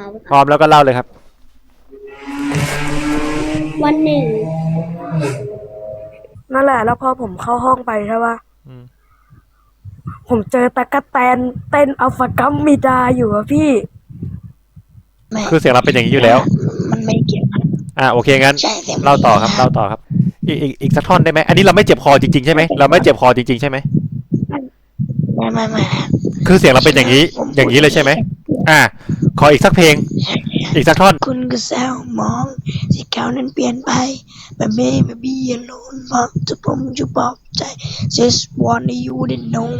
ครับ พร้อมแล้วก็เล่าเลยครับ วันหนึ่ง นั่นแหละ แล้วพอผมเข้าห้องไปใช่ปะอืม ผมเจอตะกะแตนเต้นอัลฟากัมมีดาอยู่อะพี่ ไม่คือเสียงเราเป็นอย่างนี้อยู่แล้ว มันไม่เกี่ยวกันอ่าโอเคงั้น ใช่เสียงเล่าต่อครับเล่าต่อครับ อีกอีกอีกสักท่อนได้ไหมอันนี้เราไม่เจ็บคอจริงๆใช่ไหมเราไม่เจ็บคอจริงๆใช่ไหมไม่ไม่ไม่คือเสียงเราเป็นอย่างนี้ อย่างนี้เลยใช่ไหมอ่า ขออีกสักเพลง อีกสักท่อน คุณก็แซวมองสีขาวนั้นเปลี่ยนไปแบบไม่ไม่บีอโลนบอกจะผมจะบอกใจ just want you to know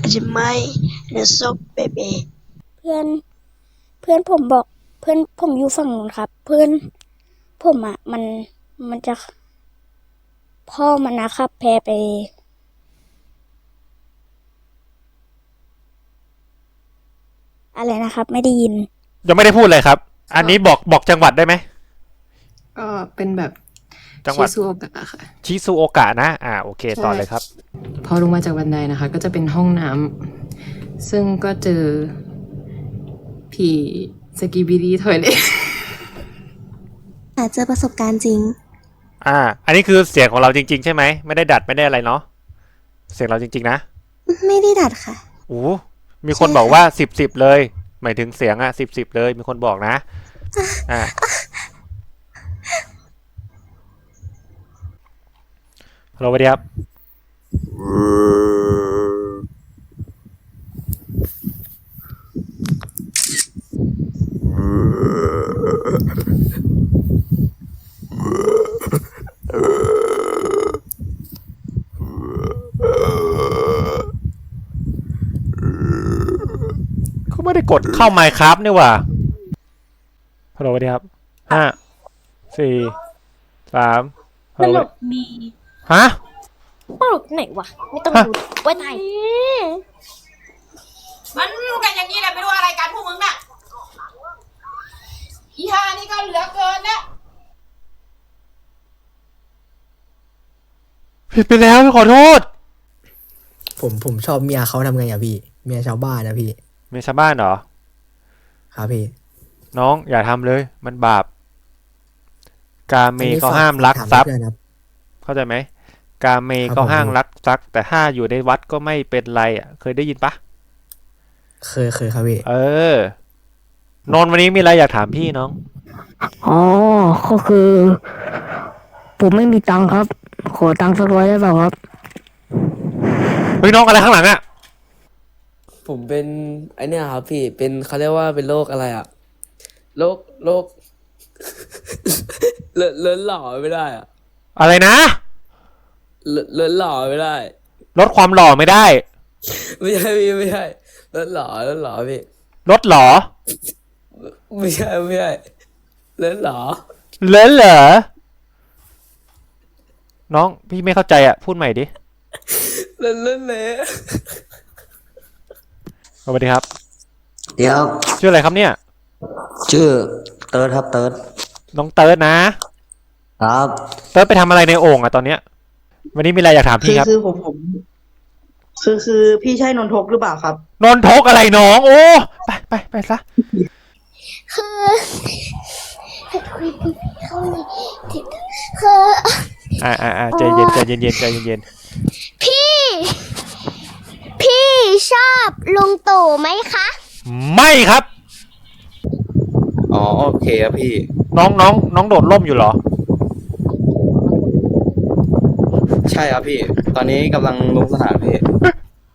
อาจจะไม่ and so baby เพื่อน เพื่อนผมบอก เพื่อนผมอยู่ฝั่งนู้นครับ เพื่อนผมอะ มันมันจะ พ่อมันนะครับ แพไปอะไรนะครับ ไม่ได้ยิน ยังไม่ได้พูดเลยครับ อันนี้บอกบอกจังหวัดได้ไหมก็เป็นแบบจังหวัดชิซูโอกะค่ะชิซูโอกะนะ อ่าโอเคต่อเลยครับ พอลงมาจากบันไดนะคะ ก็จะเป็นห้องน้ำซึ่งก็เจอผีสกีบิดีถอยเลยอาจเจอประสบการณ์จริง อ่า อันนี้คือเสียงของเราจริง ๆ ใช่ไหม ไม่ได้ดัดไม่ได้อะไรเนาะ เสียงเราจริง ๆ นะ ไม่ได้ดัดค่ะ โอ้ มีคนบอกว่าสิบสิบเลยห มายถึงเสียงอะสิบสิบเลยมีคนบอกนะ อ่าฮัลโหลสวัสดีครับ เขาไม่ได้กด เข้าไมค์ครับนี่หว่าฮัลโหลสวัสดีครับห้าสี่สามฮัตลโหลลกดีฮะตลกไหนวะ ไม่ต้องฮะดูไว้ไหนมันกันอย่างนี้แหละไม่รู้อะไรกันพวกมึงน่ะอีฮานี่ก็เหลือเกินแล้วผิดไปแล้วพี่ขอโทษ ผมผมชอบเมียเขาทำไงอะพี่ เมียชาวบ้านนะพี่ มีชาวบ้านเหรอ ครับพี่ น้องอย่าทำเลย มันบาป กาเมอันนี้เขาฝกห้ามลักถทรัพย์เพื่อนครับเข้าใจไหม กาเมครับเขาห้ามผมลักทรัพย์ แต่ถ้าอยู่ในวัดก็ไม่เป็นไรอะ เคยได้ยินปะเคยเคยครับพี่ เออนนท์วันนี้มีอะไรอยากถามพี่น้อง อ๋อ ก็คือ ผมไม่มีตังค์ครับ ขอตังค์สักร้อยได้เปล่าครับ เฮ้ยน้องอะไรข้างหลังอะ ผมเป็นไอเนี่ยครับพี่เป็นเขาเรียกว่าเป็นโรคอะไรอะโรคโรค เลอะเลินหล่อไม่ได้อะอะไรนะ เลอะเลินหล่อไม่ได้ ลดความหล่อไม่ได้ ไม่ใช่พี่ไม่ใช่เลินหล่อเลินหล่อพี่ลดหล่อไม่ใช่ไม่ใช่เลินหล่อเลนเหรอน้องพี่ไม่เข้าใจอะ พูดใหม่ดิ เลินเลินเลย สวัสดีครับ เดี๋ยวชื่ออะไรครับเนี่ย ชื่อเติร์ดครับเติร์ดน้องเติร์ดนะ ครับเติร์ดไปทำอะไรในโอ่งอะตอนเนี้ย วันนี้มีอะไรอยากถามคืพี่อครับ คือผมผม คือคือพี่ใช่นนทกหรือเปล่าครับนนทกอะไรน้อง โอ้ ไปไปไปซะ คือเขาเลยคืออ่าอ่าอ่าใจเย็นใจเย็นเย็นใจเย็นเย็นพี่พี่ ชอบลุงตู่ไหมคะ ไม่ครับ อ๋อโอเคครับพี่ น้องน้องน้องโดดร่มอยู่เหรอ ใช่ครับพี่ ตอนนี้กำลังลงสถานพี่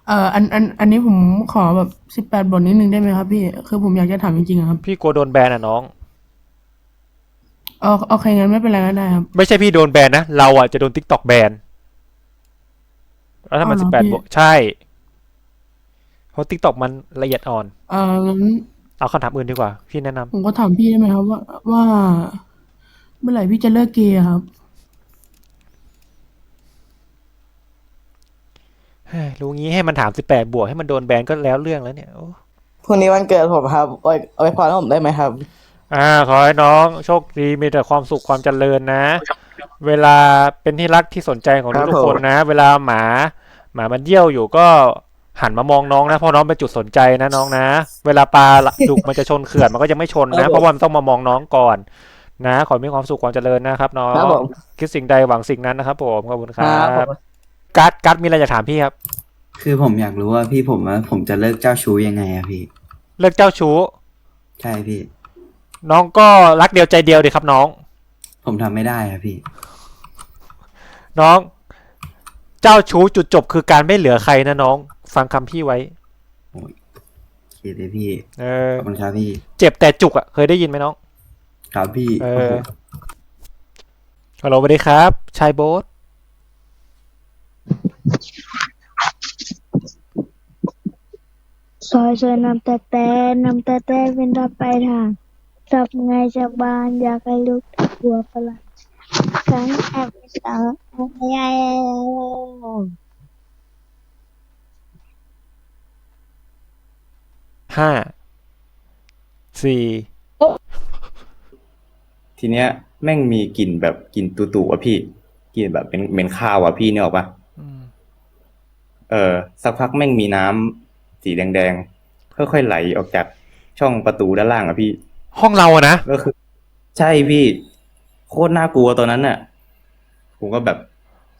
เอ่ออันอันอันนี้ผมขอแบบสิบแปดบทนิดนึงได้ไหมครับพี่ คือผมอยากจะถามจริงๆอะครับพี่กลัวโดนแบนอะน้อง เออโอเคงั้นไม่เป็นไรก็ได้ครับ ไม่ใช่พี่โดนแบนนะ เราอะจะโดนทิกตอกแบนแล้วถ้ามันอ๋สิอบเหรแปอดพี่ บวกใช่เพราะทิกตอกมันละเอียดอ่อนเอองั้นเอาคำถามอื่นดีกว่า พี่แนะนำผมก็ถามพี่ได้ไหมครับ ว่าว่าเมื่อไหร่พี่จะเลิกเกย์อะครับ เฮ้ยรู้งี้ให้มันถามสิบแปดบวกให้มันโดนแบนก็แล้วเรื่องแล้วเนี่ยโอ้พรุ่งนี้วันเกิดผมครับไว้ไว้พรให้ผมได้ไหมครับ อ่า ขอให้น้องโชคดีมีแต่ความสุขความเจริญนะ เวลาเป็นที่รักที่สนใจของครับทุกๆคนผม นะ เวลาหมา หมามันเยี่ยวอยู่ก็ หันมามองน้องนะเพราะน้องเป็นจุดสนใจนะน้องนะ เวลาปลาดุกมันจะชนเขื่อนมันก็ยังไม่ชนครันะบผมเพราะว่ามันต้องมามองน้องก่อน นะ ขอให้มีความสุขความเจริญนะครับน้องครับผม คิดสิ่งใดหวังสิ่งนั้นนะครับผมขอบคุณครัครับบกัดกัดมีอะไรจะถามพี่ครับ คือผมอยากรู้ว่าพี่ผมว่าผมจะเลิกเจ้าชู้ยังไงอะพี่ เลิกเจ้าชู้ ใช่พี่ น้องก็รักเดียวใจเดียวดีครับน้อง ผมทำไม่ได้อะพี่ น้อง เจ้าชู้จุดจบคือการไม่เหลือใครนะน้อง ฟังคำพี่ไว้โอเคเลยพี่ เออขอบคุณครับพี่ เจ็บแต่จุกอะ เคยได้ยินไหมน้อง ครับพี่ เอโออเคฮัลโหลสวัสดีครับ ชายโบ๊ทซอยซอยน้ำแต่แต่น้ำแต่แต่เป็นรับไปทางจับไงจากบ้านอยากให้ลูกกลัวประหลาดครั้งแอบสาวให ห้าสี่ทีเนี้ยแม่งมีกลิ่นแบบกลิ่นตุ่ๆอะพี่กลิ่นแบบเป็นเหม็นข้าวอะพี่เนี่ยออกปะอืมเออ สักพักแม่งมีน้ำสีแดงๆค่อยๆไหลออกจากช่องประตูด้านล่างอะพี่ ห้องเราอะนะก็คือ ใช่พี่ โคตรน่ากลัวตอนนั้นน่ะ ผมก็แบบ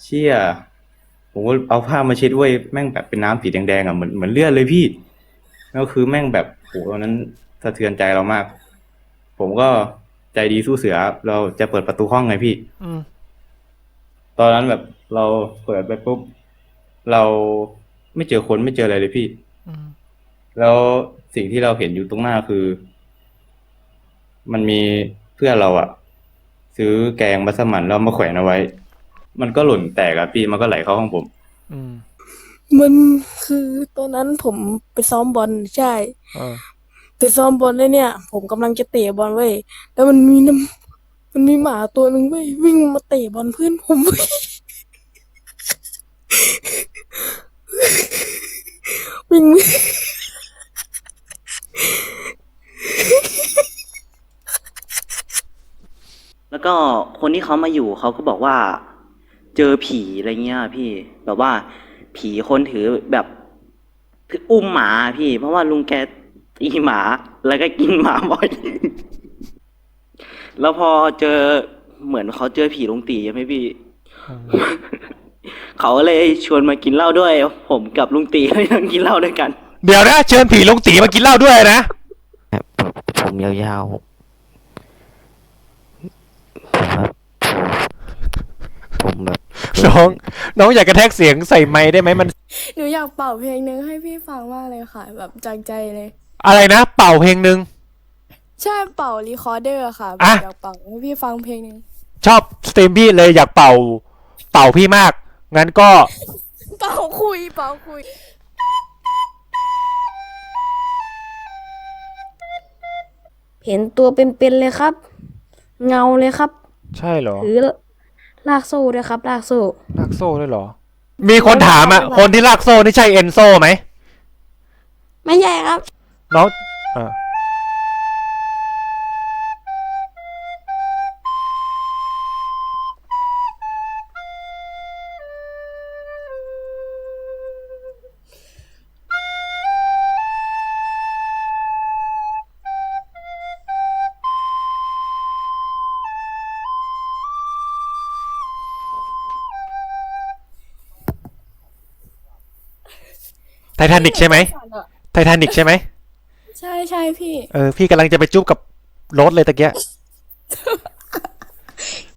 เชี่ยผมก็เอาผ้ามาเช็ดไว้ยแม่งแบบเป็นน้ำสีแดงๆอะเหมือนเหมือนเลือดเลยพี่ แล้วคือแม่งแบบโหตอนนั้นสะเทือนใจเรามาก ผมก็ใจดีสู้เสือ เราจะเปิดประตูห้องไงพี่อืมตอนนั้นแบบเราเปิดไปปุ๊บเราไม่เจอคนไม่เจออะไรเลยพี่อืมแล้วสิ่งที่เราเห็นอยู่ตรงหน้าคือ มันมีเพื่อนเราอะซื้อแกงมัสมั่นแล้วมาแขวนเอาไว้ มันก็หล่นแตกอะพี่มันก็ไหลเข้าห้องผม อืม มันคือตอนนั้นผมไปซ้อมบอลใช่เออไปซ้อมบอลแล้วเนี่ย ผมกำลังจะเตะบอลเว้ยแล้วมันมีน้ำมันมีหมาตัวหนึ่งเว้ยวิ่งมาเตะบอลเพื่อนผมเว้ยวิ่งแล้วก็คนที่เขามาอยู่เขาก็บอกว่า เจอผีอะไรเงี้ยพี่ แบบว่า ผีคนถือแบบถืออุ้มหมาพี่ เพราะว่าลุงแกตีหมา แล้วก็กินหมาบ่อย แล้วพอเจอเหมือนเขาเจอผีลุงตีใช่ไหมพี่ เขาก็เลยชวนมากินเหล้าด้วย ผมกับลุงตีก็นั่งกินเหล้าด้วยกัน เดี๋ยวนะเชิญผีลงตีมากินเหล้าด้วยนะผมยาวๆผมแบบ น้องน้องอยากกระแทกเสียงใส่ไม้ได้ไหมมัน หนูอยากเป่าเพลงหนึ่งให้พี่ฟังมากเลยค่ะ แบบจากใจเลย อะไรนะ เป่าเพลงหนึ่งใช่เป่ารีคอร์เดอร์ค่ะแบบอะ อยากเป่าให้พี่ฟังเพลงหนึ่งชอบสตรีมพี่เลยอยากเป่า เป่าพี่มาก งั้นก็ เป่าคุยเป่าคุย เห็นตัวเป็นๆเลยครับ เงาเลยครับ ใช่เหรอ ถือ ลากโซ่ด้วยครับ ลากโซ่ ลากโซ่ด้วยเหรอ มีคนถามอะ คนที่ลากโซ่นี่ใช่เอนโซไหม ไม่ใช่ครับ น้องอ่า ททานิกใช่ไหมไททานิกใช่ไหม ใช่ใช่พี่ เออ พี่กำลังจะไปจุ๊บกับรถเลยตะเกีย